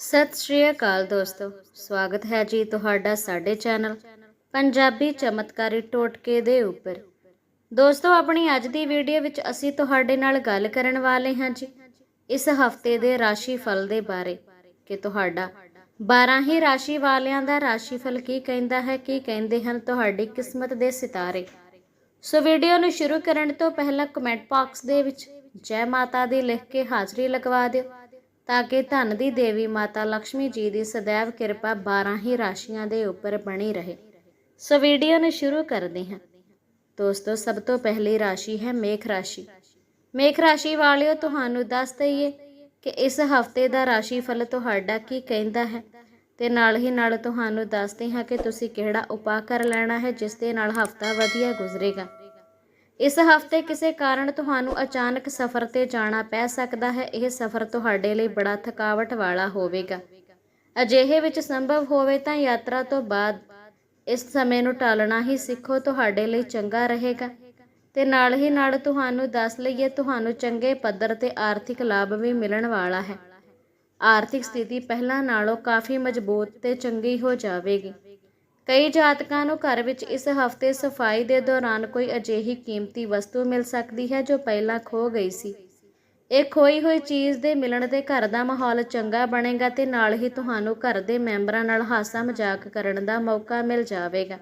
ਸਤਿ ਸ਼੍ਰੀ ਅਕਾਲ ਦੋਸਤੋ। ਸਵਾਗਤ ਹੈ ਜੀ ਤੁਹਾਡਾ ਸਾਡੇ ਚੈਨਲ ਪੰਜਾਬੀ ਚਮਤਕਾਰੀ ਟੋਟਕੇ ਦੇ ਉੱਪਰ। ਦੋਸਤੋ, ਆਪਣੀ ਅੱਜ ਦੀ ਵੀਡੀਓ ਵਿੱਚ ਅਸੀਂ ਤੁਹਾਡੇ ਨਾਲ ਗੱਲ ਕਰਨ ਵਾਲੇ ਹਾਂ ਜੀ ਇਸ ਹਫ਼ਤੇ ਦੇ ਰਾਸ਼ੀ ਫਲ ਦੇ ਬਾਰੇ। ਕਿ ਤੁਹਾਡਾ 12 ਹੀ ਰਾਸ਼ੀ ਵਾਲਿਆਂ ਦਾ ਰਾਸ਼ੀ ਫਲ ਕੀ ਕਹਿੰਦਾ ਹੈ, ਕੀ ਕਹਿੰਦੇ ਹਨ ਤੁਹਾਡੀ ਕਿਸਮਤ ਦੇ ਸਿਤਾਰੇ। ਸੋ ਵੀਡੀਓ ਨੂੰ ਸ਼ੁਰੂ ਕਰਨ ਤੋਂ ਪਹਿਲਾਂ ਕਮੈਂਟ ਬਾਕਸ ਦੇ ਵਿੱਚ ਜੈ ਮਾਤਾ ਦੀ ਲਿਖ ਕੇ ਹਾਜ਼ਰੀ ਲਗਵਾ ਦਿਓ। ਤਾਂ ਕਿ ਧਨ ਦੀ ਦੇਵੀ ਮਾਤਾ ਲక్ష్ਮੀ ਜੀ ਦੀ ਸਦੈਵ ਕਿਰਪਾ 12 ਹੀ ਰਾਸ਼ੀਆਂ ਦੇ ਉੱਪਰ ਬਣੀ ਰਹੇ। ਸੋ ਵੀਡੀਓ ਨੂੰ ਸ਼ੁਰੂ ਕਰਦੇ ਹਾਂ। ਦੋਸਤੋ, ਸਭ ਤੋਂ ਪਹਿਲੀ ਰਾਸ਼ੀ ਹੈ ਮੇਖ ਰਾਸ਼ੀ। ਮੇਖ ਰਾਸ਼ੀ ਵਾਲਿਓ, ਤੁਹਾਨੂੰ ਦੱਸ ਦਈਏ ਕਿ ਇਸ ਹਫ਼ਤੇ ਦਾ ਰਾਸ਼ੀ ਫਲ ਤੁਹਾਡਾ ਕੀ ਕਹਿੰਦਾ ਹੈ? ਤੇ ਨਾਲ ਹੀ ਨਾਲ ਤੁਹਾਨੂੰ ਦੱਸਦੇ ਹਾਂ ਕਿ ਤੁਸੀਂ ਕਿਹੜਾ ਉਪਾਅ ਕਰ ਲੈਣਾ ਹੈ, ਜਿਸ ਦੇ ਨਾਲ ਹਫਤਾ ਵਧੀਆ ਗੁਜ਼ਰੇਗਾ। ਇਸ ਹਫ਼ਤੇ ਕਿਸੇ ਕਾਰਨ ਤੁਹਾਨੂੰ ਅਚਾਨਕ ਸਫ਼ਰ ਤੇ ਜਾਣਾ ਪੈ ਸਕਦਾ ਹੈ, ਇਹ ਸਫ਼ਰ ਤੁਹਾਡੇ ਲਈ ਬੜਾ ਥਕਾਵਟ ਵਾਲਾ ਹੋਵੇਗਾ। ਅਜਿਹੇ ਵਿੱਚ ਸੰਭਵ ਹੋਵੇ ਤਾਂ ਯਾਤਰਾ ਤੋਂ ਬਾਅਦ ਇਸ ਸਮੇਂ ਨੂੰ ਟਾਲਣਾ ਹੀ ਸਿੱਖੋ, ਤੁਹਾਡੇ ਲਈ ਚੰਗਾ ਰਹੇਗਾ। ਤੇ ਨਾਲ ਹੀ ਨਾਲ ਤੁਹਾਨੂੰ ਦੱਸ ਲਈਏ, ਤੁਹਾਨੂੰ ਚੰਗੇ ਪੱਧਰ ਤੇ ਆਰਥਿਕ ਲਾਭ ਵੀ ਮਿਲਣ ਵਾਲਾ ਹੈ। ਆਰਥਿਕ ਸਥਿਤੀ ਪਹਿਲਾਂ ਨਾਲੋਂ ਕਾਫੀ ਮਜ਼ਬੂਤ ਤੇ ਚੰਗੀ ਹੋ ਜਾਵੇਗੀ। ਕਈ ਜਾਤਕਾਂ ਨੂੰ ਘਰ ਵਿੱਚ ਇਸ ਹਫ਼ਤੇ ਸਫ਼ਾਈ ਦੇ ਦੌਰਾਨ ਕੋਈ ਅਜਿਹੀ ਕੀਮਤੀ ਵਸਤੂ ਮਿਲ ਸਕਦੀ ਹੈ ਜੋ ਪਹਿਲਾਂ ਖੋ ਗਈ ਸੀ। ਇਹ ਖੋਈ ਹੋਈ ਚੀਜ਼ ਦੇ ਮਿਲਣ ਦੇ ਘਰ ਦਾ ਮਾਹੌਲ ਚੰਗਾ ਬਣੇਗਾ ਤੇ ਨਾਲ ਹੀ ਤੁਹਾਨੂੰ ਘਰ ਦੇ ਮੈਂਬਰਾਂ ਨਾਲ ਹਾਸਾ ਮਜ਼ਾਕ ਕਰਨ ਦਾ ਮੌਕਾ ਮਿਲ ਜਾਵੇਗਾ।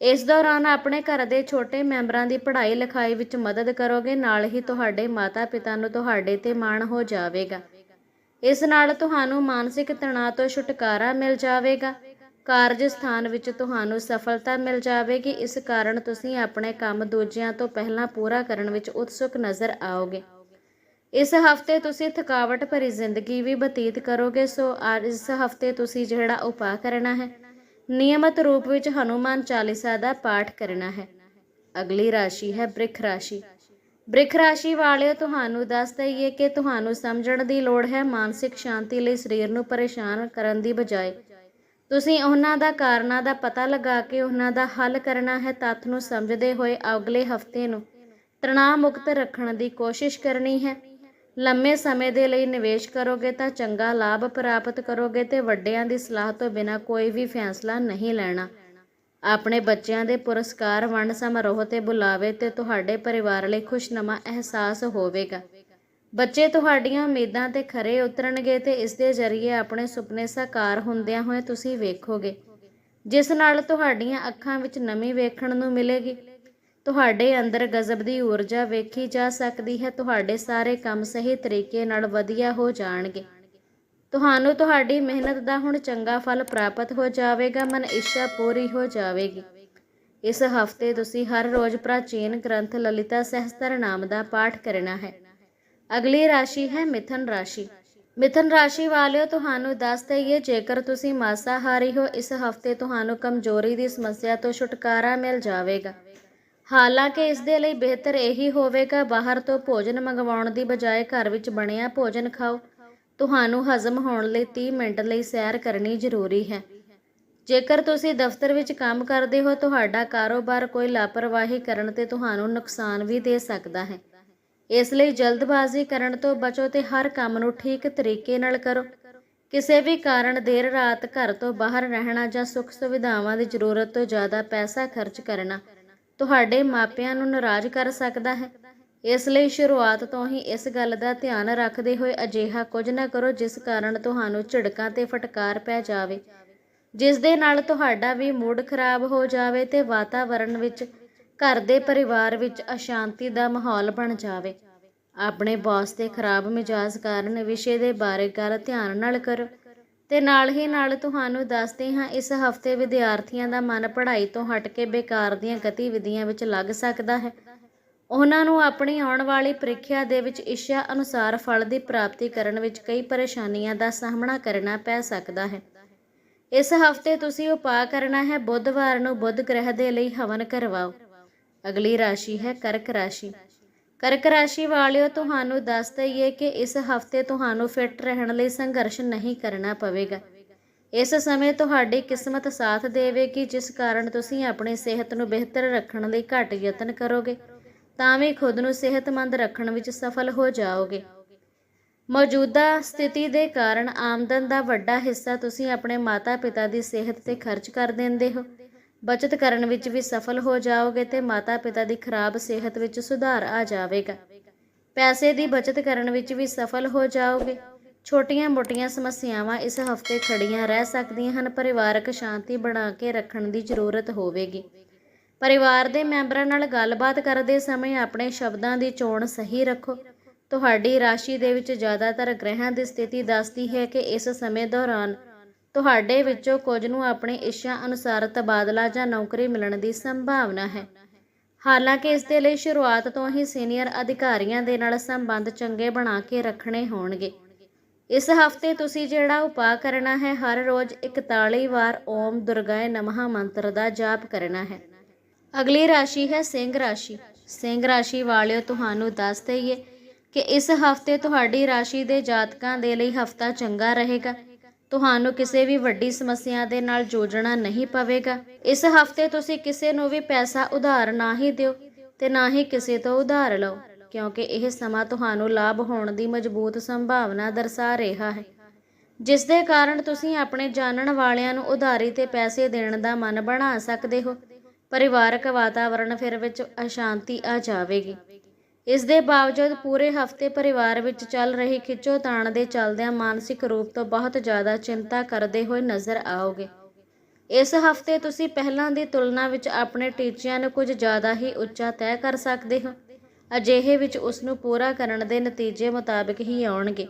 ਇਸ ਦੌਰਾਨ ਆਪਣੇ ਘਰ ਦੇ ਛੋਟੇ ਮੈਂਬਰਾਂ ਦੀ ਪੜ੍ਹਾਈ ਲਿਖਾਈ ਵਿੱਚ ਮਦਦ ਕਰੋਗੇ, ਨਾਲ ਹੀ ਤੁਹਾਡੇ ਮਾਤਾ-ਪਿਤਾ ਨੂੰ ਤੁਹਾਡੇ ਤੇ ਮਾਣ ਹੋ ਜਾਵੇਗਾ। ਇਸ ਨਾਲ ਤੁਹਾਨੂੰ ਮਾਨਸਿਕ ਤਣਾਅ ਤੋਂ ਛੁਟਕਾਰਾ ਮਿਲ ਜਾਵੇਗਾ। ਕਾਰਜ ਸਥਾਨ ਵਿੱਚ ਤੁਹਾਨੂੰ ਸਫਲਤਾ ਮਿਲ ਜਾਵੇਗੀ। ਇਸ ਕਾਰਨ ਤੁਸੀਂ ਆਪਣੇ ਕੰਮ ਦੂਜਿਆਂ ਤੋਂ ਪਹਿਲਾਂ ਪੂਰਾ ਕਰਨ ਵਿੱਚ ਉਤਸੁਕ ਨਜ਼ਰ ਆਓਗੇ। ਇਸ ਹਫ਼ਤੇ ਤੁਸੀਂ ਥਕਾਵਟ ਭਰੀ ਜ਼ਿੰਦਗੀ ਵੀ ਬਤੀਤ ਕਰੋਗੇ। ਸੋ ਅੱਜ ਇਸ ਹਫ਼ਤੇ ਤੁਸੀਂ ਜਿਹੜਾ ਉਪਾਅ ਕਰਨਾ ਹੈ, ਨਿਯਮਤ ਰੂਪ ਵਿੱਚ ਹਨੂਮਾਨ ਚਾਲੀਸਾ ਦਾ ਪਾਠ ਕਰਨਾ ਹੈ। ਅਗਲੀ ਰਾਸ਼ੀ ਹੈ ਬ੍ਰਿਖ ਰਾਸ਼ੀ। ਬ੍ਰਿਖ ਰਾਸ਼ੀ ਵਾਲਿਓ, ਤੁਹਾਨੂੰ ਦੱਸ ਦਈਏ ਕਿ ਤੁਹਾਨੂੰ ਸਮਝਣ ਦੀ ਲੋੜ ਹੈ, ਮਾਨਸਿਕ ਸ਼ਾਂਤੀ ਲਈ ਸਰੀਰ ਨੂੰ ਪਰੇਸ਼ਾਨ ਕਰਨ ਦੀ ਬਜਾਏ ਤੁਸੀਂ ਉਹਨਾਂ ਦਾ ਕਾਰਨਾਂ ਦਾ ਪਤਾ ਲਗਾ ਕੇ ਉਹਨਾਂ ਦਾ ਹੱਲ ਕਰਨਾ ਹੈ ਤੱਥ ਨੂੰ ਸਮਝਦੇ ਹੋਏ ਅਗਲੇ ਹਫ਼ਤੇ ਨੂੰ। ਤਣਾਅ ਮੁਕਤ ਰੱਖਣ ਦੀ ਕੋਸ਼ਿਸ਼ ਕਰਨੀ ਹੈ। ਲੰਮੇ ਸਮੇਂ ਦੇ ਲਈ ਨਿਵੇਸ਼ ਕਰੋਗੇ ਤਾਂ ਚੰਗਾ ਲਾਭ ਪ੍ਰਾਪਤ ਕਰੋਗੇ ਤੇ ਵੱਡਿਆਂ ਦੀ ਸਲਾਹ ਤੋਂ ਬਿਨਾਂ ਕੋਈ ਵੀ ਫੈਸਲਾ ਨਹੀਂ ਲੈਣਾ। ਆਪਣੇ ਬੱਚਿਆਂ ਦੇ ਪੁਰਸਕਾਰ ਵੰਡ ਸਮਾਰੋਹ ਤੇ ਬੁਲਾਵੇ ਤੇ ਤੁਹਾਡੇ ਪਰਿਵਾਰ ਲਈ ਖੁਸ਼ਨਮਾ ਅਹਿਸਾਸ ਹੋਵੇਗਾ। ਬੱਚੇ ਤੁਹਾਡੀਆਂ ਉਮੀਦਾਂ ਤੇ ਖਰੇ ਉਤਰਨਗੇ ਤੇ ਇਸ ਦੇ ਜ਼ਰੀਏ ਆਪਣੇ ਸੁਪਨੇ ਸਾਕਾਰ ਹੁੰਦਿਆਂ ਹੋਏ ਤੁਸੀਂ ਵੇਖੋਗੇ। ਜਿਸ ਨਾਲ ਤੁਹਾਡੀਆਂ ਅੱਖਾਂ ਵਿੱਚ ਨਮੀ ਵੇਖਣ ਨੂੰ ਮਿਲੇਗੀ। ਤੁਹਾਡੇ ਅੰਦਰ ਗਜ਼ਬ ਦੀ ਊਰਜਾ ਵੇਖੀ ਜਾ ਸਕਦੀ ਹੈ। ਤੁਹਾਡੇ ਸਾਰੇ ਕੰਮ ਸਹੀ ਤਰੀਕੇ ਨਾਲ ਵਧੀਆ ਹੋ ਜਾਣਗੇ। ਤੁਹਾਨੂੰ ਤੁਹਾਡੀ ਮਿਹਨਤ ਦਾ ਹੁਣ ਚੰਗਾ ਫਲ ਪ੍ਰਾਪਤ ਹੋ ਜਾਵੇਗਾ। ਮਨ ਇੱਛਾ ਪੂਰੀ ਹੋ ਜਾਵੇਗੀ। ਇਸ ਹਫ਼ਤੇ ਤੁਸੀਂ ਹਰ ਰੋਜ਼ ਪ੍ਰਾਚੀਨ ਗ੍ਰੰਥ ਲਲਿਤਾ ਸਹਸਤਰ ਨਾਮ ਦਾ ਪਾਠ ਕਰਨਾ ਹੈ। ਅਗਲੀ ਰਾਸ਼ੀ ਹੈ ਮਿਥਨ ਰਾਸ਼ੀ। ਮਿਥਨ ਰਾਸ਼ੀ ਵਾਲਿਓ, ਤੁਹਾਨੂੰ ਦੱਸ ਦਈਏ, ਜੇਕਰ ਤੁਸੀਂ ਮਾਸਾਹਾਰੀ ਹੋ, ਇਸ ਹਫ਼ਤੇ ਤੁਹਾਨੂੰ ਕਮਜ਼ੋਰੀ ਦੀ ਸਮੱਸਿਆ ਤੋਂ ਛੁਟਕਾਰਾ ਮਿਲ ਜਾਵੇਗਾ। ਹਾਲਾਂਕਿ ਇਸ ਦੇ ਲਈ ਬਿਹਤਰ ਇਹੀ ਹੋਵੇਗਾ, ਬਾਹਰ ਤੋਂ ਭੋਜਨ ਮੰਗਵਾਉਣ ਦੀ ਬਜਾਏ ਘਰ ਵਿੱਚ ਬਣਿਆ ਭੋਜਨ ਖਾਓ। ਤੁਹਾਨੂੰ ਹਜ਼ਮ ਹੋਣ ਲਈ 30 ਮਿੰਟ ਲਈ ਸੈਰ ਕਰਨੀ ਜ਼ਰੂਰੀ ਹੈ। ਜੇਕਰ ਤੁਸੀਂ ਦਫ਼ਤਰ ਵਿੱਚ ਕੰਮ ਕਰਦੇ ਹੋ, ਤੁਹਾਡਾ ਕਾਰੋਬਾਰ ਕੋਈ ਲਾਪਰਵਾਹੀ ਕਰਨ ਤੇ ਤੁਹਾਨੂੰ ਨੁਕਸਾਨ ਵੀ ਦੇ ਸਕਦਾ ਹੈ। ਇਸ ਲਈ ਜਲਦਬਾਜ਼ੀ ਕਰਨ ਤੋਂ ਬਚੋ ਤੇ ਹਰ ਕੰਮ ਨੂੰ ਠੀਕ ਤਰੀਕੇ ਨਾਲ ਕਰੋ। ਕਿਸੇ ਵੀ ਕਾਰਨ ਦੇਰ ਰਾਤ ਘਰ ਤੋਂ ਬਾਹਰ ਰਹਿਣਾ ਜਾਂ ਸੁੱਖ ਸੁਵਿਧਾਵਾਂ ਦੀ ਜ਼ਰੂਰਤ ਤੋਂ ਜ਼ਿਆਦਾ ਪੈਸਾ ਖਰਚ ਕਰਨਾ ਤੁਹਾਡੇ ਮਾਪਿਆਂ ਨੂੰ ਨਾਰਾਜ਼ ਕਰ ਸਕਦਾ ਹੈ। ਇਸ ਲਈ ਸ਼ੁਰੂਆਤ ਤੋਂ ਹੀ ਇਸ ਗੱਲ ਦਾ ਧਿਆਨ ਰੱਖਦੇ ਹੋਏ ਅਜਿਹਾ ਕੁਝ ਨਾ ਕਰੋ ਜਿਸ ਕਾਰਨ ਤੁਹਾਨੂੰ ਝਿੜਕਾਂ ਤੇ ਫਟਕਾਰ ਪੈ ਜਾਵੇ। ਜਿਸ ਦੇ ਨਾਲ ਤੁਹਾਡਾ ਵੀ ਮੂਡ ਖਰਾਬ ਹੋ ਜਾਵੇ ਤੇ ਵਾਤਾਵਰਣ ਵਿੱਚ ਘਰ ਦੇ ਪਰਿਵਾਰ ਵਿੱਚ ਅਸ਼ਾਂਤੀ ਦਾ ਮਾਹੌਲ ਬਣ ਜਾਵੇ। ਆਪਣੇ ਬੌਸ ਦੇ ਖਰਾਬ ਮਿਜਾਜ਼ ਕਾਰਨ ਵਿਸ਼ੇ ਦੇ ਬਾਰੇ ਗੱਲ ਧਿਆਨ ਨਾਲ ਕਰੋ। ਤੇ ਨਾਲ ਹੀ ਨਾਲ ਤੁਹਾਨੂੰ ਦੱਸਦੇ ਹਾਂ, ਇਸ ਹਫ਼ਤੇ ਵਿਦਿਆਰਥੀਆਂ ਦਾ ਮਨ ਪੜ੍ਹਾਈ ਤੋਂ ਹਟ ਕੇ ਬੇਕਾਰ ਦੀਆਂ ਗਤੀਵਿਧੀਆਂ ਵਿੱਚ ਲੱਗ ਸਕਦਾ ਹੈ। ਉਹਨਾਂ ਨੂੰ ਆਪਣੀ ਆਉਣ ਵਾਲੀ ਪ੍ਰੀਖਿਆ ਦੇ ਵਿੱਚ ਇੱਛਾ ਅਨੁਸਾਰ ਫਲ ਦੀ ਪ੍ਰਾਪਤੀ ਕਰਨ ਵਿੱਚ ਕਈ ਪਰੇਸ਼ਾਨੀਆਂ ਦਾ ਸਾਹਮਣਾ ਕਰਨਾ ਪੈ ਸਕਦਾ ਹੈ। ਇਸ ਹਫ਼ਤੇ ਤੁਸੀਂ ਉਪਾਅ ਕਰਨਾ ਹੈ, ਬੁੱਧਵਾਰ ਨੂੰ ਬੁੱਧ ਗ੍ਰਹਿ ਦੇ ਲਈ ਹਵਨ ਕਰਵਾਓ। ਅਗਲੀ ਰਾਸ਼ੀ ਹੈ ਕਰਕ ਰਾਸ਼ੀ। ਕਰਕ ਰਾਸ਼ੀ ਵਾਲਿਓ, ਤੁਹਾਨੂੰ ਦੱਸ ਦਈਏ ਕਿ ਇਸ ਹਫ਼ਤੇ ਤੁਹਾਨੂੰ ਫਿੱਟ ਰਹਿਣ ਲਈ ਸੰਘਰਸ਼ ਨਹੀਂ ਕਰਨਾ ਪਵੇਗਾ। ਇਸ ਸਮੇਂ ਤੁਹਾਡੀ ਕਿਸਮਤ ਸਾਥ ਦੇਵੇਗੀ, ਜਿਸ ਕਾਰਨ ਤੁਸੀਂ ਆਪਣੀ ਸਿਹਤ ਨੂੰ ਬਿਹਤਰ ਰੱਖਣ ਲਈ ਘੱਟ ਯਤਨ ਕਰੋਗੇ। ਤਾਂ ਵੀ ਖੁਦ ਨੂੰ ਸਿਹਤਮੰਦ ਰੱਖਣ ਵਿੱਚ ਸਫਲ ਹੋ ਜਾਓਗੇ। ਮੌਜੂਦਾ ਸਥਿਤੀ ਦੇ ਕਾਰਨ ਆਮਦਨ ਦਾ ਵੱਡਾ ਹਿੱਸਾ ਤੁਸੀਂ ਆਪਣੇ ਮਾਤਾ-ਪਿਤਾ ਦੀ ਸਿਹਤ ਤੇ ਖਰਚ ਕਰ ਦਿੰਦੇ ਹੋ। ਬਚਤ ਕਰਨ ਵਿੱਚ ਵੀ ਸਫਲ ਹੋ ਜਾਓਗੇ ਤੇ ਮਾਤਾ-ਪਿਤਾ ਦੀ ਖਰਾਬ ਸਿਹਤ ਵਿੱਚ ਸੁਧਾਰ ਆ ਜਾਵੇਗਾ। ਪੈਸੇ ਦੀ ਬਚਤ ਕਰਨ ਵਿੱਚ ਵੀ ਸਫਲ ਹੋ ਜਾਓਗੇ। ਛੋਟੀਆਂ-ਮੋਟੀਆਂ ਸਮੱਸਿਆਵਾਂ ਇਸ ਹਫ਼ਤੇ ਖੜੀਆਂ ਰਹਿ ਸਕਦੀਆਂ ਹਨ। ਪਰਿਵਾਰਕ ਸ਼ਾਂਤੀ ਬਣਾ ਕੇ ਰੱਖਣ ਦੀ ਜ਼ਰੂਰਤ ਹੋਵੇਗੀ। ਪਰਿਵਾਰ ਦੇ ਮੈਂਬਰਾਂ ਨਾਲ ਗੱਲਬਾਤ ਕਰਦੇ ਸਮੇਂ ਆਪਣੇ ਸ਼ਬਦਾਂ ਦੀ ਚੋਣ ਸਹੀ ਰੱਖੋ। ਤੁਹਾਡੀ ਰਾਸ਼ੀ ਦੇ ਵਿੱਚ ਜ਼ਿਆਦਾਤਰ ਗ੍ਰਹਿਾਂ ਦੀ ਸਥਿਤੀ ਦੱਸਦੀ ਹੈ ਕਿ ਇਸ ਸਮੇਂ ਦੌਰਾਨ ਤੁਹਾਡੇ ਵਿੱਚੋਂ ਕੁਝ ਨੂੰ ਆਪਣੀ ਇੱਛਾ ਅਨੁਸਾਰ ਤਬਾਦਲਾ ਜਾਂ ਨੌਕਰੀ ਮਿਲਣ ਦੀ ਸੰਭਾਵਨਾ ਹੈ। ਹਾਲਾਂਕਿ ਇਸ ਦੇ ਲਈ ਸ਼ੁਰੂਆਤ ਤੋਂ ਹੀ ਸੀਨੀਅਰ ਅਧਿਕਾਰੀਆਂ ਦੇ ਨਾਲ ਸੰਬੰਧ ਚੰਗੇ ਬਣਾ ਕੇ ਰੱਖਣੇ ਹੋਣਗੇ। ਇਸ ਹਫ਼ਤੇ ਤੁਸੀਂ ਜਿਹੜਾ ਉਪਾਅ ਕਰਨਾ ਹੈ, ਹਰ ਰੋਜ਼ 41 ਵਾਰ ਓਮ ਦੁਰਗਾਏ ਨਮः ਮੰਤਰ ਦਾ ਜਾਪ ਕਰਨਾ ਹੈ। ਅਗਲੀ ਰਾਸ਼ੀ ਹੈ ਸਿੰਘ ਰਾਸ਼ੀ। ਸਿੰਘ ਰਾਸ਼ੀ ਵਾਲਿਓ, ਤੁਹਾਨੂੰ ਦੱਸ ਦਈਏ ਕਿ ਇਸ ਹਫ਼ਤੇ ਤੁਹਾਡੀ ਰਾਸ਼ੀ ਦੇ ਜਾਤਕਾਂ ਦੇ ਲਈ ਹਫਤਾ ਚੰਗਾ ਰਹੇਗਾ। ਤੁਹਾਨੂੰ ਕਿਸੇ ਵੀ ਵੱਡੀ ਸਮੱਸਿਆ ਦੇ ਨਾਲ ਜੂਝਣਾ ਨਹੀਂ ਪਵੇਗਾ। ਇਸ ਹਫ਼ਤੇ ਤੁਸੀਂ ਕਿਸੇ ਨੂੰ ਵੀ ਪੈਸਾ ਉਧਾਰ ਨਾ ਹੀ ਦਿਓ ਤੇ ਨਾ ਹੀ ਕਿਸੇ ਤੋਂ ਉਧਾਰ ਲਓ, ਕਿਉਂਕਿ ਇਹ ਸਮਾਂ ਤੁਹਾਨੂੰ ਲਾਭ ਹੋਣ ਦੀ ਮਜ਼ਬੂਤ ਸੰਭਾਵਨਾ ਦਰਸਾ ਰਿਹਾ ਹੈ। ਜਿਸ ਦੇ ਕਾਰਨ ਤੁਸੀਂ ਆਪਣੇ ਜਾਣਨ ਵਾਲਿਆਂ ਨੂੰ ਉਧਾਰੀ ਤੇ ਪੈਸੇ ਦੇਣ ਦਾ ਮਨ ਬਣਾ ਸਕਦੇ ਹੋ। ਪਰਿਵਾਰਕ ਵਾਤਾਵਰਣ ਫਿਰ ਵਿੱਚ ਅਸ਼ਾਂਤੀ ਆ ਜਾਵੇਗੀ। ਇਸ ਦੇ ਬਾਵਜੂਦ ਪੂਰੇ ਹਫ਼ਤੇ ਪਰਿਵਾਰ ਵਿੱਚ ਚੱਲ ਰਹੀ ਖਿੱਚੋ ਤਾਣ ਦੇ ਚੱਲਦਿਆਂ ਮਾਨਸਿਕ ਰੂਪ ਤੋਂ ਬਹੁਤ ਜ਼ਿਆਦਾ ਚਿੰਤਾ ਕਰਦੇ ਹੋਏ ਨਜ਼ਰ ਆਓਗੇ। ਇਸ ਹਫ਼ਤੇ ਤੁਸੀਂ ਪਹਿਲਾਂ ਦੀ ਤੁਲਨਾ ਵਿੱਚ ਆਪਣੇ ਟੀਚਿਆਂ ਨੂੰ ਕੁਝ ਜ਼ਿਆਦਾ ਹੀ ਉੱਚਾ ਤੈਅ ਕਰ ਸਕਦੇ ਹੋ। ਅਜਿਹੇ ਵਿੱਚ ਉਸ ਨੂੰ ਪੂਰਾ ਕਰਨ ਦੇ ਨਤੀਜੇ ਮੁਤਾਬਕ ਹੀ ਆਉਣਗੇ।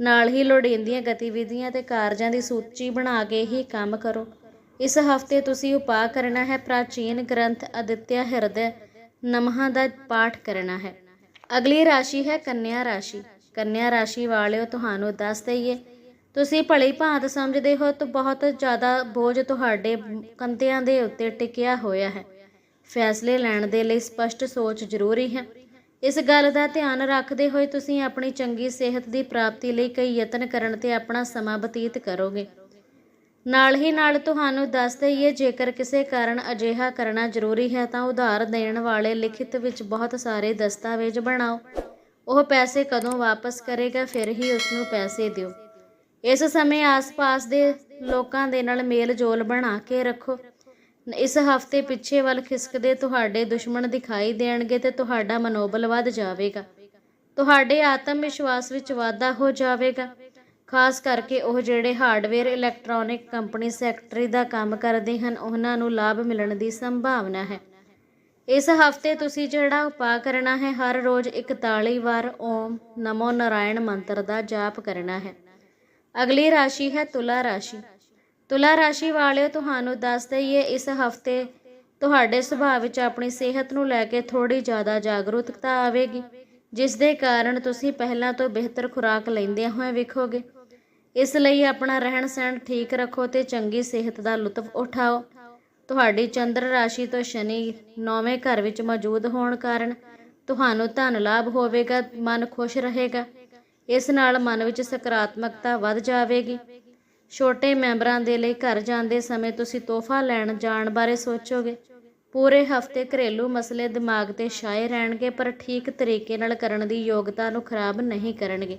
ਨਾਲ ਹੀ ਲੋੜੀਂਦੀਆਂ ਗਤੀਵਿਧੀਆਂ ਤੇ ਕਾਰਜਾਂ ਦੀ ਸੂਚੀ ਬਣਾ ਕੇ ਹੀ ਕੰਮ ਕਰੋ। ਇਸ ਹਫ਼ਤੇ ਤੁਸੀਂ ਉਪਾਅ ਕਰਨਾ ਹੈ ਪ੍ਰਾਚੀਨ ਗ੍ਰੰਥ ਆਦਿਤਿਆ ਹਿਰਦੈ ਨਮਹਾਂ ਦਾ ਪਾਠ ਕਰਨਾ ਹੈ। ਅਗਲੀ ਰਾਸ਼ੀ ਹੈ ਕੰਨਿਆ ਰਾਸ਼ੀ। ਕੰਨਿਆ ਰਾਸ਼ੀ ਵਾਲਿਓ, ਤੁਹਾਨੂੰ ਦੱਸ ਦਈਏ, ਤੁਸੀਂ ਭਲੀ ਭਾਂਤ ਸਮਝਦੇ ਹੋ ਤਾਂ ਬਹੁਤ ਜ਼ਿਆਦਾ ਬੋਝ ਤੁਹਾਡੇ ਕੰਧਿਆਂ ਦੇ ਉੱਤੇ ਟਿਕਿਆ ਹੋਇਆ ਹੈ। ਫੈਸਲੇ ਲੈਣ ਦੇ ਲਈ ਸਪਸ਼ਟ ਸੋਚ ਜ਼ਰੂਰੀ ਹੈ। ਇਸ ਗੱਲ ਦਾ ਧਿਆਨ ਰੱਖਦੇ ਹੋਏ ਤੁਸੀਂ ਆਪਣੀ ਚੰਗੀ ਸਿਹਤ ਦੀ ਪ੍ਰਾਪਤੀ ਲਈ ਕਈ ਯਤਨ ਕਰਨ ਤੇ ਆਪਣਾ ਸਮਾਂ ਬਤੀਤ ਕਰੋਗੇ। ਨਾਲ ਹੀ ਨਾਲ ਤੁਹਾਨੂੰ ਦੱਸ ਦਈਏ, ਜੇਕਰ ਕਿਸੇ ਕਾਰਨ ਅਜਿਹਾ ਕਰਨਾ ਜ਼ਰੂਰੀ ਹੈ, ਤਾਂ ਉਧਾਰ ਦੇਣ ਵਾਲੇ ਲਿਖਿਤ ਵਿੱਚ ਬਹੁਤ ਸਾਰੇ ਦਸਤਾਵੇਜ਼ ਬਣਾਓ। ਉਹ ਪੈਸੇ ਕਦੋਂ ਵਾਪਸ ਕਰੇਗਾ, ਫਿਰ ਹੀ ਉਸ ਨੂੰ ਪੈਸੇ ਦਿਓ। ਇਸ ਸਮੇਂ ਆਸ-ਪਾਸ ਦੇ ਲੋਕਾਂ ਦੇ ਨਾਲ ਮੇਲ-ਜੋਲ ਬਣਾ ਕੇ ਰੱਖੋ। ਇਸ ਹਫ਼ਤੇ ਪਿੱਛੇ ਵੱਲ ਖਿਸਕਦੇ ਤੁਹਾਡੇ ਦੁਸ਼ਮਣ ਦਿਖਾਈ ਦੇਣਗੇ ਤੇ ਤੁਹਾਡਾ ਮਨੋਬਲ ਵੱਧ ਜਾਵੇਗਾ। ਤੁਹਾਡੇ ਆਤਮ ਵਿਸ਼ਵਾਸ ਵਿੱਚ ਵਾਧਾ ਹੋ ਜਾਵੇਗਾ। ਖਾਸ ਕਰਕੇ ਉਹ ਜਿਹੜੇ ਹਾਰਡਵੇਅਰ ਇਲੈਕਟ੍ਰੋਨਿਕ ਕੰਪਨੀ ਸੈਕਟਰੀ ਦਾ ਕੰਮ ਕਰਦੇ ਹਨ, ਉਹਨਾਂ ਨੂੰ ਲਾਭ ਮਿਲਣ ਦੀ ਸੰਭਾਵਨਾ ਹੈ। ਇਸ ਹਫ਼ਤੇ ਤੁਸੀਂ ਜਿਹੜਾ ਉਪਾਅ ਕਰਨਾ ਹੈ, ਹਰ ਰੋਜ਼ 41 ਵਾਰ ਓਮ ਨਮੋ ਨਾਰਾਇਣ ਮੰਤਰ ਦਾ ਜਾਪ ਕਰਨਾ ਹੈ। ਅਗਲੀ ਰਾਸ਼ੀ ਹੈ ਤੁਲਾ ਰਾਸ਼ੀ। ਤੁਲਾ ਰਾਸ਼ੀ ਵਾਲਿਓ, ਤੁਹਾਨੂੰ ਦੱਸ ਦਈਏ, ਇਸ ਹਫ਼ਤੇ ਤੁਹਾਡੇ ਸੁਭਾਅ ਵਿੱਚ ਆਪਣੀ ਸਿਹਤ ਨੂੰ ਲੈ ਕੇ ਥੋੜੀ ਜ਼ਿਆਦਾ ਜਾਗਰੂਕਤਾ ਆਵੇਗੀ, ਜਿਸ ਦੇ ਕਾਰਨ ਤੁਸੀਂ ਪਹਿਲਾਂ ਤੋਂ ਬਿਹਤਰ ਖੁਰਾਕ ਲੈਂਦਿਆਂ ਹੋਏ ਵੇਖੋਗੇ। ਇਸ ਲਈ ਆਪਣਾ ਰਹਿਣ ਸਹਿਣ ਠੀਕ ਰੱਖੋ ਤੇ ਚੰਗੀ ਸਿਹਤ ਦਾ ਲੁਤਫ ਉਠਾਓ। ਤੁਹਾਡੀ ਚੰਦਰ ਰਾਸ਼ੀ ਤੋਂ ਸ਼ਨੀ ਨੌਵੇਂ ਘਰ ਵਿੱਚ ਮੌਜੂਦ ਹੋਣ ਕਾਰਨ ਤੁਹਾਨੂੰ ਧਨ ਲਾਭ ਹੋਵੇਗਾ, ਮਨ ਖੁਸ਼ ਰਹੇਗਾ। ਇਸ ਨਾਲ ਮਨ ਵਿੱਚ ਸਕਾਰਾਤਮਕਤਾ ਵੱਧ ਜਾਵੇਗੀ। ਛੋਟੇ ਮੈਂਬਰਾਂ ਦੇ ਲਈ ਘਰ ਜਾਂਦੇ ਸਮੇਂ ਤੁਸੀਂ ਤੋਹਫਾ ਲੈਣ ਜਾਣ ਬਾਰੇ ਸੋਚੋਗੇ। ਪੂਰੇ ਹਫ਼ਤੇ ਘਰੇਲੂ ਮਸਲੇ ਦਿਮਾਗ ਤੇ ਛਾਏ ਰਹਿਣਗੇ, ਪਰ ਠੀਕ ਤਰੀਕੇ ਨਾਲ ਕਰਨ ਦੀ ਯੋਗਤਾ ਨੂੰ ਖਰਾਬ ਨਹੀਂ ਕਰਨਗੇ।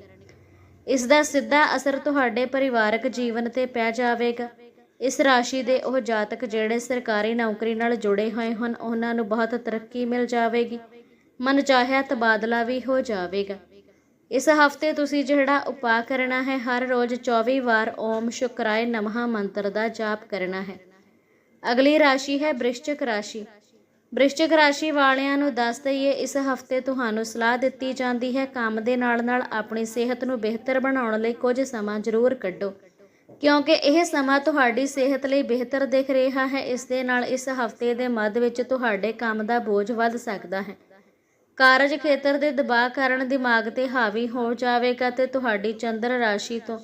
ਇਸ ਦਾ ਸਿੱਧਾ ਅਸਰ ਤੁਹਾਡੇ ਪਰਿਵਾਰਕ ਜੀਵਨ ਤੇ ਪੈ ਜਾਵੇਗਾ। ਇਸ ਰਾਸ਼ੀ ਦੇ ਉਹ ਜਾਤਕ ਜਿਹੜੇ ਸਰਕਾਰੀ ਨੌਕਰੀ ਨਾਲ ਜੁੜੇ ਹੋਏ ਹਨ, ਉਹਨਾਂ ਨੂੰ ਬਹੁਤ ਤਰੱਕੀ ਮਿਲ ਜਾਵੇਗੀ। ਮਨ ਚਾਹਿਆ ਤਬਾਦਲਾ ਵੀ ਹੋ ਜਾਵੇਗਾ। ਇਸ ਹਫ਼ਤੇ ਤੁਸੀਂ ਜਿਹੜਾ ਉਪਾਅ ਕਰਨਾ ਹੈ, ਹਰ ਰੋਜ਼ 24 ਵਾਰ ਓਮ ਸ਼ੁਕਰਾਏ ਨਮः ਮੰਤਰ ਦਾ ਜਾਪ ਕਰਨਾ ਹੈ। ਅਗਲੀ ਰਾਸ਼ੀ ਹੈ ਬ੍ਰਿਸ਼ਚਕ ਰਾਸ਼ੀ। ਬ੍ਰਿਸ਼ਚਿਕ ਰਾਸ਼ੀ ਵਾਲਿਆਂ ਨੂੰ ਦੱਸ ਦਈਏ, ਇਸ ਹਫ਼ਤੇ ਤੁਹਾਨੂੰ ਸਲਾਹ ਦਿੱਤੀ ਜਾਂਦੀ ਹੈ, ਕੰਮ ਦੇ ਨਾਲ ਨਾਲ ਆਪਣੀ ਸਿਹਤ ਨੂੰ ਬਿਹਤਰ ਬਣਾਉਣ ਲਈ ਕੁਝ ਸਮਾਂ ਜ਼ਰੂਰ ਕੱਢੋ। ਕਿਉਂਕਿ ਇਹ ਸਮਾਂ ਤੁਹਾਡੀ ਸਿਹਤ ਲਈ ਬਿਹਤਰ ਦਿਖ ਰਿਹਾ ਹੈ, ਇਸ ਦੇ ਨਾਲ ਇਸ ਹਫ਼ਤੇ ਦੇ ਮੱਧ ਵਿੱਚ ਤੁਹਾਡੇ ਕੰਮ ਦਾ ਬੋਝ ਵੱਧ ਸਕਦਾ ਹੈ। ਕਾਰਜ ਖੇਤਰ ਦੇ ਦਬਾਅ ਕਾਰਨ ਦਿਮਾਗ ਤੇ ਹਾਵੀ ਹੋ ਜਾਵੇਗਾ ਤੇ ਤੁਹਾਡੀ ਚੰਦਰ ਰਾਸ਼ੀ ਤੋਂ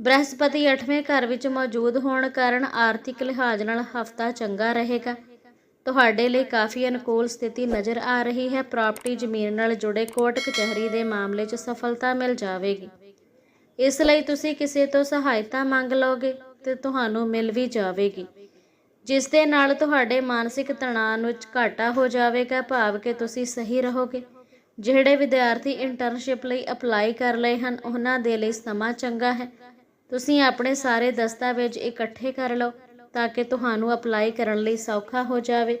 ਬ੍ਰਹਸਪਤੀ 8ਵੇਂ ਘਰ ਵਿੱਚ ਮੌਜੂਦ ਹੋਣ ਕਾਰਨ ਆਰਥਿਕ ਲਿਹਾਜ਼ ਨਾਲ ਹਫਤਾ ਚੰਗਾ ਰਹੇਗਾ। ਤੁਹਾਡੇ ਲਈ ਕਾਫੀ ਅਨੁਕੂਲ ਸਥਿਤੀ ਨਜ਼ਰ ਆ ਰਹੀ ਹੈ। ਪ੍ਰਾਪਰਟੀ ਜ਼ਮੀਨ ਨਾਲ ਜੁੜੇ ਕੋਰਟ ਕਚਹਿਰੀ ਦੇ ਮਾਮਲੇ 'ਚ ਸਫਲਤਾ ਮਿਲ ਜਾਵੇਗੀ। ਇਸ ਲਈ ਤੁਸੀਂ ਕਿਸੇ ਤੋਂ ਸਹਾਇਤਾ ਮੰਗ ਲਓਗੇ ਤੇ ਤੁਹਾਨੂੰ ਮਿਲ ਵੀ ਜਾਵੇਗੀ। ਜਿਸ ਦੇ ਨਾਲ ਤੁਹਾਡੇ ਮਾਨਸਿਕ ਤਣਾਅ ਵਿੱਚ ਘਾਟਾ ਹੋ ਜਾਵੇਗਾ। ਭਾਵ ਕਿ ਤੁਸੀਂ ਸਹੀ ਰਹੋਗੇ। ਜਿਹੜੇ ਵਿਦਿਆਰਥੀ ਇੰਟਰਨਸ਼ਿਪ ਲਈ ਅਪਲਾਈ ਕਰ ਲਏ ਹਨ, ਉਹਨਾਂ ਦੇ ਲਈ ਸਮਾਂ ਚੰਗਾ ਹੈ। ਤੁਸੀਂ ਆਪਣੇ ਸਾਰੇ ਦਸਤਾਵੇਜ਼ ਇਕੱਠੇ ਕਰ ਲਓ। ਤਾਂ ਕਿ ਤੁਹਾਨੂੰ ਅਪਲਾਈ ਕਰਨ ਲਈ ਸੌਖਾ ਹੋ ਜਾਵੇ।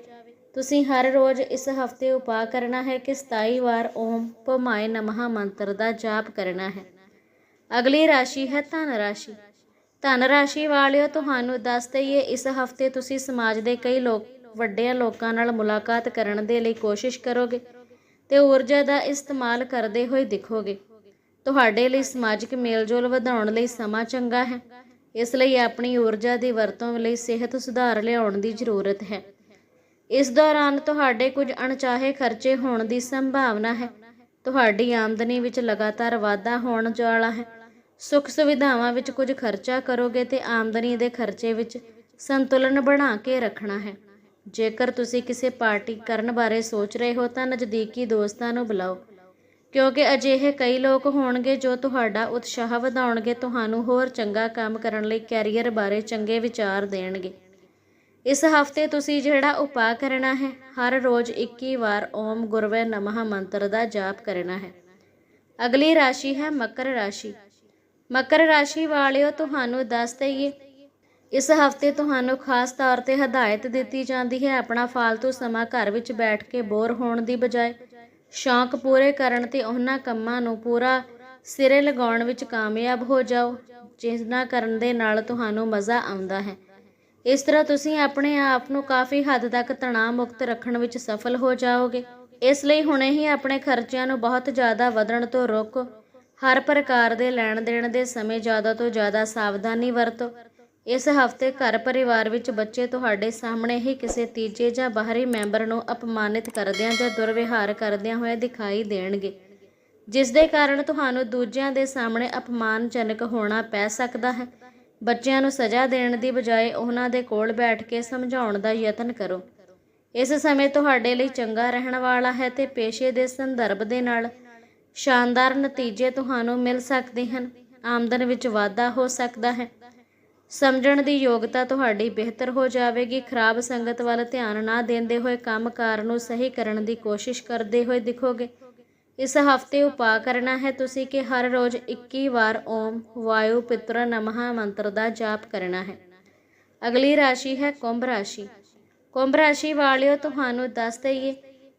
ਤੁਸੀਂ ਹਰ ਰੋਜ਼ ਇਸ ਹਫ਼ਤੇ ਉਪਾਅ ਕਰਨਾ ਹੈ ਕਿ 27 ਵਾਰ ਓਮ ਭਮਾਏ ਨਮः ਮੰਤਰ ਦਾ ਜਾਪ ਕਰਨਾ ਹੈ। ਅਗਲੀ ਰਾਸ਼ੀ ਹੈ ਧਨ ਰਾਸ਼ੀ। ਧਨ ਰਾਸ਼ੀ ਵਾਲਿਓ, ਤੁਹਾਨੂੰ ਦੱਸ ਦਈਏ, ਇਸ ਹਫ਼ਤੇ ਤੁਸੀਂ ਸਮਾਜ ਦੇ ਕਈ ਲੋਕ, ਵੱਡਿਆਂ ਲੋਕਾਂ ਨਾਲ ਮੁਲਾਕਾਤ ਕਰਨ ਦੇ ਲਈ ਕੋਸ਼ਿਸ਼ ਕਰੋਗੇ ਤੇ ਊਰਜਾ ਦਾ ਇਸਤੇਮਾਲ ਕਰਦੇ ਹੋਏ ਦਿਖੋਗੇ। ਤੁਹਾਡੇ ਲਈ ਸਮਾਜਿਕ ਮੇਲਜੋਲ ਵਧਾਉਣ ਲਈ ਸਮਾਂ ਚੰਗਾ ਹੈ। ਇਸ ਲਈ ਆਪਣੀ ਊਰਜਾ ਦੀ ਵਰਤੋਂ ਲਈ ਸਿਹਤ ਸੁਧਾਰ ਲਿਆਉਣ ਦੀ ਜ਼ਰੂਰਤ ਹੈ। ਇਸ ਦੌਰਾਨ ਤੁਹਾਡੇ ਕੁਝ ਅਣਚਾਹੇ ਖਰਚੇ ਹੋਣ ਦੀ ਸੰਭਾਵਨਾ ਹੈ। ਤੁਹਾਡੀ ਆਮਦਨੀ ਵਿੱਚ ਲਗਾਤਾਰ ਵਾਧਾ ਹੋਣ ਵਾਲਾ ਹੈ। ਸੁੱਖ ਸੁਵਿਧਾਵਾਂ ਵਿੱਚ ਕੁਝ ਖਰਚਾ ਕਰੋਗੇ ਤੇ ਆਮਦਨੀ ਦੇ ਖਰਚੇ ਵਿੱਚ ਸੰਤੁਲਨ ਬਣਾ ਕੇ ਰੱਖਣਾ ਹੈ। ਜੇਕਰ ਤੁਸੀਂ ਕਿਸੇ ਪਾਰਟੀ ਕਰਨ ਬਾਰੇ ਸੋਚ ਰਹੇ ਹੋ ਤਾਂ ਨਜ਼ਦੀਕੀ ਦੋਸਤਾਂ ਨੂੰ ਬੁਲਾਓ। ਕਿਉਂਕਿ ਅਜਿਹੇ ਕਈ ਲੋਕ ਹੋਣਗੇ ਜੋ ਤੁਹਾਡਾ ਉਤਸ਼ਾਹ ਵਧਾਉਣਗੇ, ਤੁਹਾਨੂੰ ਹੋਰ ਚੰਗਾ ਕੰਮ ਕਰਨ ਲਈ ਕੈਰੀਅਰ ਬਾਰੇ ਚੰਗੇ ਵਿਚਾਰ ਦੇਣਗੇ। ਇਸ ਹਫ਼ਤੇ ਤੁਸੀਂ ਜਿਹੜਾ ਉਪਾਅ ਕਰਨਾ ਹੈ, ਹਰ ਰੋਜ਼ 21 ਵਾਰ ਓਮ ਗੁਰਵੇ ਨਮः ਮੰਤਰ ਦਾ ਜਾਪ ਕਰਨਾ ਹੈ। ਅਗਲੀ ਰਾਸ਼ੀ ਹੈ ਮਕਰ ਰਾਸ਼ੀ। ਮਕਰ ਰਾਸ਼ੀ ਵਾਲਿਓ, ਤੁਹਾਨੂੰ ਦੱਸ ਦਈਏ, ਇਸ ਹਫ਼ਤੇ ਤੁਹਾਨੂੰ ਖਾਸ ਤੌਰ ਤੇ ਹਦਾਇਤ ਦਿੱਤੀ ਜਾਂਦੀ ਹੈ ਆਪਣਾ ਫालतू ਸਮਾਂ ਘਰ ਵਿੱਚ ਬੈਠ ਕੇ ਬੋਰ ਹੋਣ ਦੀ ਬਜਾਏ। ਸ਼ੌਂਕ ਪੂਰੇ ਕਰਨ ਤੇ ਉਹਨਾਂ ਕੰਮਾਂ ਨੂੰ ਪੂਰਾ ਸਿਰੇ ਲਗਾਉਣ ਵਿੱਚ ਕਾਮਯਾਬ ਹੋ ਜਾਓ ਜਿਨ੍ਹਾਂ ਕਰਨ ਦੇ ਨਾਲ ਤੁਹਾਨੂੰ ਮਜ਼ਾ ਆਉਂਦਾ ਹੈ। ਇਸ ਤਰ੍ਹਾਂ ਤੁਸੀਂ ਆਪਣੇ ਆਪ ਨੂੰ ਕਾਫੀ ਹੱਦ ਤੱਕ ਤਣਾਅ ਮੁਕਤ ਰੱਖਣ ਵਿੱਚ ਸਫਲ ਹੋ ਜਾਓਗੇ। ਇਸ ਲਈ ਹੁਣੇ ਹੀ ਆਪਣੇ ਖਰਚਿਆਂ ਨੂੰ ਬਹੁਤ ਜ਼ਿਆਦਾ ਵਧਣ ਤੋਂ ਰੋਕੋ। ਹਰ ਪ੍ਰਕਾਰ ਦੇ ਲੈਣ ਦੇਣ ਦੇ ਸਮੇਂ ਜ਼ਿਆਦਾ ਤੋਂ ਜ਼ਿਆਦਾ ਸਾਵਧਾਨੀ ਵਰਤੋ। ਇਸ ਹਫ਼ਤੇ ਘਰ ਪਰਿਵਾਰ ਵਿੱਚ ਬੱਚੇ ਤੁਹਾਡੇ ਸਾਹਮਣੇ ਹੀ ਕਿਸੇ ਤੀਜੇ ਜਾਂ ਬਾਹਰੀ ਮੈਂਬਰ ਨੂੰ ਅਪਮਾਨਿਤ ਕਰਦਿਆਂ ਜਾਂ ਦੁਰਵਿਹਾਰ ਕਰਦਿਆਂ ਹੋਏ ਦਿਖਾਈ ਦੇਣਗੇ, ਜਿਸ ਦੇ ਕਾਰਨ ਤੁਹਾਨੂੰ ਦੂਜਿਆਂ ਦੇ ਸਾਹਮਣੇ ਅਪਮਾਨਜਨਕ ਹੋਣਾ ਪੈ ਸਕਦਾ ਹੈ। ਬੱਚਿਆਂ ਨੂੰ ਸਜ਼ਾ ਦੇਣ ਦੀ ਬਜਾਏ ਉਹਨਾਂ ਦੇ ਕੋਲ ਬੈਠ ਕੇ ਸਮਝਾਉਣ ਦਾ ਯਤਨ ਕਰੋ। ਇਸ ਸਮੇਂ ਤੁਹਾਡੇ ਲਈ ਚੰਗਾ ਰਹਿਣ ਵਾਲਾ ਹੈ ਤੇ ਪੇਸ਼ੇ ਦੇ ਸੰਦਰਭ ਦੇ ਨਾਲ ਸ਼ਾਨਦਾਰ ਨਤੀਜੇ ਤੁਹਾਨੂੰ ਮਿਲ ਸਕਦੇ ਹਨ। ਆਮਦਨ ਵਿੱਚ ਵਾਧਾ ਹੋ ਸਕਦਾ ਹੈ। ਸਮਝਣ ਦੀ ਯੋਗਤਾ ਤੁਹਾਡੀ ਬਿਹਤਰ ਹੋ ਜਾਵੇਗੀ। ਖਰਾਬ ਸੰਗਤ ਵੱਲ ਧਿਆਨ ਨਾ ਦਿੰਦੇ ਹੋਏ ਕੰਮਕਾਰ ਨੂੰ ਸਹੀ ਕਰਨ ਦੀ ਕੋਸ਼ਿਸ਼ ਕਰਦੇ ਹੋਏ ਦਿਖੋਗੇ। ਇਸ ਹਫ਼ਤੇ ਉਪਾਅ ਕਰਨਾ ਹੈ। ਤੁਸੀਂ ਕਿ ਹਰ ਰੋਜ਼ 21 ਵਾਰ ਓਮ ਵਾਯੂ ਪਿਤਰ ਨਮः ਮੰਤਰ ਦਾ ਜਾਪ ਕਰਨਾ ਹੈ। ਅਗਲੀ ਰਾਸ਼ੀ ਹੈ ਕੁੰਭ ਰਾਸ਼ੀ। ਕੁੰਭ ਰਾਸ਼ੀ ਵਾਲਿਓ, ਤੁਹਾਨੂੰ ਦੱਸ ਦਈਏ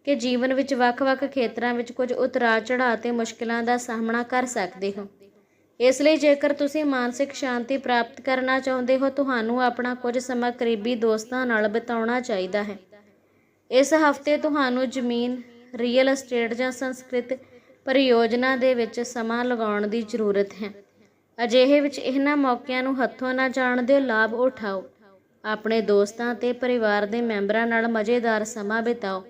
ਕਿ ਜੀਵਨ ਵਿੱਚ ਵੱਖ-ਵੱਖ ਖੇਤਰਾਂ ਵਿੱਚ ਕੁਝ ਉਤਰਾਅ ਚੜਾਅ ਤੇ ਮੁਸ਼ਕਲਾਂ ਦਾ ਸਾਹਮਣਾ ਕਰ ਸਕਦੇ ਹੋ। ਇਸ ਲਈ ਜੇਕਰ ਤੁਸੀਂ ਮਾਨਸਿਕ ਸ਼ਾਂਤੀ ਪ੍ਰਾਪਤ ਕਰਨਾ ਚਾਹੁੰਦੇ ਹੋ, ਤੁਹਾਨੂੰ ਆਪਣਾ ਕੁਝ ਸਮਾਂ ਕਰੀਬੀ ਦੋਸਤਾਂ ਨਾਲ ਬਿਤਾਉਣਾ ਚਾਹੀਦਾ ਹੈ। ਇਸ ਹਫ਼ਤੇ ਤੁਹਾਨੂੰ ਜ਼ਮੀਨ ਰੀਅਲ ਅਸਟੇਟ ਜਾਂ ਸੰਸਕ੍ਰਿਤ ਪਰਿਯੋਜਨਾ ਦੇ ਵਿੱਚ ਸਮਾਂ ਲਗਾਉਣ ਦੀ ਜ਼ਰੂਰਤ ਹੈ। ਅਜਿਹੇ ਵਿੱਚ ਇਹਨਾਂ ਮੌਕਿਆਂ ਨੂੰ ਹੱਥੋਂ ਨਾ ਜਾਣ ਦਿਓ ਲਾਭ ਉਠਾਓ। ਆਪਣੇ ਦੋਸਤਾਂ ਤੇ ਪਰਿਵਾਰ ਦੇ ਮੈਂਬਰਾਂ ਨਾਲ ਮਜ਼ੇਦਾਰ ਸਮਾਂ ਬਿਤਾਓ।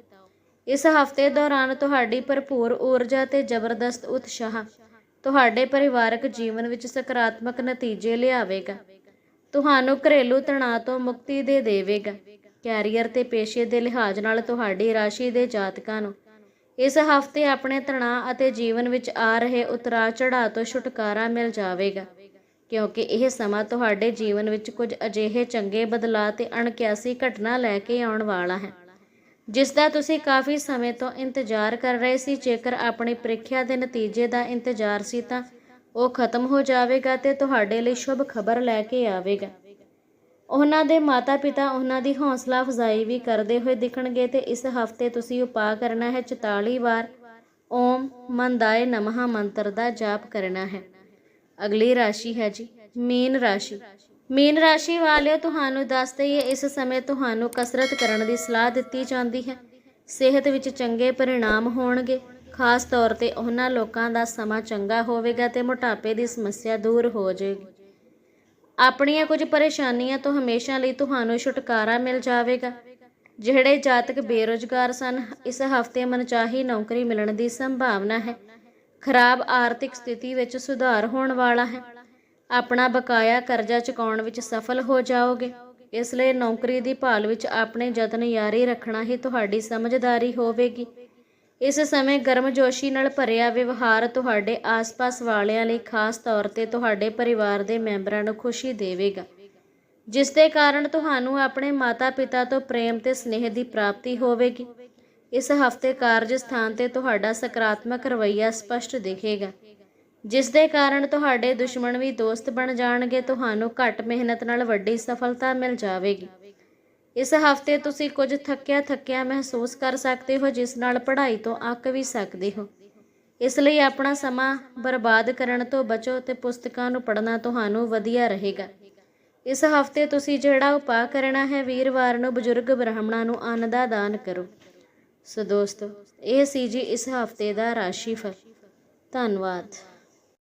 ਇਸ ਹਫ਼ਤੇ ਦੌਰਾਨ ਤੁਹਾਡੀ ਭਰਪੂਰ ਊਰਜਾ ਤੇ ਜ਼ਬਰਦਸਤ ਉਤਸ਼ਾਹ ਤੁਹਾਡੇ ਪਰਿਵਾਰਕ ਜੀਵਨ ਵਿੱਚ ਸਕਾਰਾਤਮਕ ਨਤੀਜੇ ਲਿਆਵੇਗਾ। ਤੁਹਾਨੂੰ ਘਰੇਲੂ ਤਣਾਅ ਤੋਂ ਮੁਕਤੀ ਦੇ ਦੇਵੇਗਾ। ਕੈਰੀਅਰ ਤੇ ਪੇਸ਼ੇ ਦੇ ਲਿਹਾਜ਼ ਨਾਲ ਤੁਹਾਡੀ ਰਾਸ਼ੀ ਦੇ ਜਾਤਕਾਂ ਨੂੰ ਇਸ ਹਫ਼ਤੇ ਆਪਣੇ ਤਣਾਅ ਅਤੇ ਜੀਵਨ ਵਿੱਚ ਆ ਰਹੇ ਉਤਰਾਅ ਚੜਾਅ ਤੋਂ ਛੁਟਕਾਰਾ ਮਿਲ ਜਾਵੇਗਾ, ਕਿਉਂਕਿ ਇਹ ਸਮਾਂ ਤੁਹਾਡੇ ਜੀਵਨ ਵਿੱਚ ਕੁਝ ਅਜਿਹੇ ਚੰਗੇ ਬਦਲਾਅ ਤੇ ਅਣਕਿਆਸੀ ਘਟਨਾ ਲੈ ਕੇ ਆਉਣ ਵਾਲਾ ਹੈ। ਜਿਸ ਦਾ ਤੁਸੀਂ ਕਾਫੀ ਸਮੇਂ ਤੋਂ ਇੰਤਜ਼ਾਰ ਕਰ ਰਹੇ ਸੀ, ਜੇਕਰ ਆਪਣੀ ਪ੍ਰੀਖਿਆ ਦੇ ਨਤੀਜੇ ਦਾ ਇੰਤਜ਼ਾਰ ਸੀ ਤਾਂ ਉਹ ਖਤਮ ਹੋ ਜਾਵੇਗਾ ਤੇ ਤੁਹਾਡੇ ਲਈ ਸ਼ੁਭ ਖਬਰ ਲੈ ਕੇ ਆਵੇਗਾ। ਉਹਨਾਂ ਦੇ ਮਾਤਾ-ਪਿਤਾ ਉਹਨਾਂ ਦੀ ਹੌਸਲਾ ਅਫਜ਼ਾਈ ਵੀ ਕਰਦੇ ਹੋਏ ਦਿਖਣਗੇ ਤੇ ਇਸ ਹਫ਼ਤੇ ਤੁਸੀਂ ਉਪਾਅ ਕਰਨਾ ਹੈ 44 ਵਾਰ ਓਮ ਮੰਦਾਏ ਨਮः ਮੰਤਰ ਦਾ ਜਾਪ ਕਰਨਾ ਹੈ। ਅਗਲੀ ਰਾਸ਼ੀ ਹੈ ਜੀ, ਮੀਨ ਰਾਸ਼ੀ। ਮੀਨ ਰਾਸ਼ੀ ਵਾਲਿਓ, ਤੁਹਾਨੂੰ ਦੱਸ ਦਈਏ, ਇਸ ਸਮੇਂ ਤੁਹਾਨੂੰ ਕਸਰਤ ਕਰਨ ਦੀ ਸਲਾਹ ਦਿੱਤੀ ਜਾਂਦੀ ਹੈ। ਸਿਹਤ ਵਿੱਚ ਚੰਗੇ ਪਰਿਣਾਮ ਹੋਣਗੇ। ਖਾਸ ਤੌਰ ਤੇ ਉਹਨਾਂ ਲੋਕਾਂ ਦਾ ਸਮਾਂ ਚੰਗਾ ਹੋਵੇਗਾ ਤੇ ਮੋਟਾਪੇ ਦੀ ਸਮੱਸਿਆ ਦੂਰ ਹੋ ਜਾਏਗੀ ਆਪਣੀਆਂ ਕੁਝ ਪਰੇਸ਼ਾਨੀਆਂ ਤੋਂ ਹਮੇਸ਼ਾ ਲਈ ਤੁਹਾਨੂੰ ਛੁਟਕਾਰਾ ਮਿਲ ਜਾਵੇਗਾ। ਜਿਹੜੇ ਜਾਤਕ ਬੇਰੁਜ਼ਗਾਰ ਸਨ, ਇਸ ਹਫ਼ਤੇ ਮਨਚਾਹੀ ਨੌਕਰੀ ਮਿਲਣ ਦੀ ਸੰਭਾਵਨਾ ਹੈ। ਖਰਾਬ ਆਰਥਿਕ ਸਥਿਤੀ ਵਿੱਚ ਸੁਧਾਰ ਹੋਣ ਵਾਲਾ ਹੈ। ਆਪਣਾ ਬਕਾਇਆ ਕਰਜ਼ਾ ਚੁਕਾਉਣ ਵਿੱਚ ਸਫਲ ਹੋ ਜਾਓਗੇ। ਇਸ ਲਈ ਨੌਕਰੀ ਦੀ ਭਾਲ ਵਿੱਚ ਆਪਣੇ ਯਤਨ ਜਾਰੀ ਰੱਖਣਾ ਹੀ ਤੁਹਾਡੀ ਸਮਝਦਾਰੀ ਹੋਵੇਗੀ। ਇਸ ਸਮੇਂ ਗਰਮਜੋਸ਼ੀ ਨਾਲ ਭਰਿਆ ਵਿਵਹਾਰ ਤੁਹਾਡੇ ਆਸ-ਪਾਸ ਵਾਲਿਆਂ ਲਈ ਖਾਸ ਤੌਰ ਤੇ ਤੁਹਾਡੇ ਪਰਿਵਾਰ ਦੇ ਮੈਂਬਰਾਂ ਨੂੰ ਖੁਸ਼ੀ ਦੇਵੇਗਾ। ਜਿਸ ਦੇ ਕਾਰਨ ਤੁਹਾਨੂੰ ਆਪਣੇ ਮਾਤਾ-ਪਿਤਾ ਤੋਂ ਪ੍ਰੇਮ ਤੇ ਸਨੇਹ ਦੀ ਪ੍ਰਾਪਤੀ ਹੋਵੇਗੀ। ਇਸ ਹਫ਼ਤੇ ਕਾਰਜ ਸਥਾਨ ਤੇ ਤੁਹਾਡਾ ਸਕਾਰਾਤਮਕ ਰਵੱਈਆ ਸਪਸ਼ਟ ਦਿਖੇਗਾ। ਜਿਸ ਦੇ ਕਾਰਨ ਤੁਹਾਡੇ ਦੁਸ਼ਮਣ ਵੀ ਦੋਸਤ ਬਣ ਜਾਣਗੇ, ਤੁਹਾਨੂੰ ਘੱਟ ਮਿਹਨਤ ਨਾਲ ਵੱਡੀ ਸਫਲਤਾ ਮਿਲ ਜਾਵੇਗੀ। ਇਸ ਹਫ਼ਤੇ ਤੁਸੀਂ ਕੁਝ ਥੱਕਿਆ ਥੱਕਿਆ ਮਹਿਸੂਸ ਕਰ ਸਕਦੇ ਹੋ, ਜਿਸ ਨਾਲ ਪੜ੍ਹਾਈ ਤੋਂ ਅੱਕ ਵੀ ਸਕਦੇ ਹੋ। ਇਸ ਲਈ ਆਪਣਾ ਸਮਾਂ ਬਰਬਾਦ ਕਰਨ ਤੋਂ ਬਚੋ ਤੇ ਪੁਸਤਕਾਂ ਨੂੰ ਪੜ੍ਹਨਾ ਤੁਹਾਨੂੰ ਵਧੀਆ ਰਹੇਗਾ। ਇਸ ਹਫ਼ਤੇ ਤੁਸੀਂ ਜਿਹੜਾ ਉਪਾਅ ਕਰਨਾ ਹੈ, ਵੀਰਵਾਰ ਨੂੰ ਬਜ਼ੁਰਗ ਬ੍ਰਾਹਮਣਾਂ ਨੂੰ ਅੰਨ ਦਾ ਦਾਨ ਕਰੋ। ਸੋ ਦੋਸਤੋ, ਇਹ ਸੀ ਜੀ ਇਸ ਹਫ਼ਤੇ ਦਾ ਰਾਸ਼ੀਫਲ ਧੰਨਵਾਦ।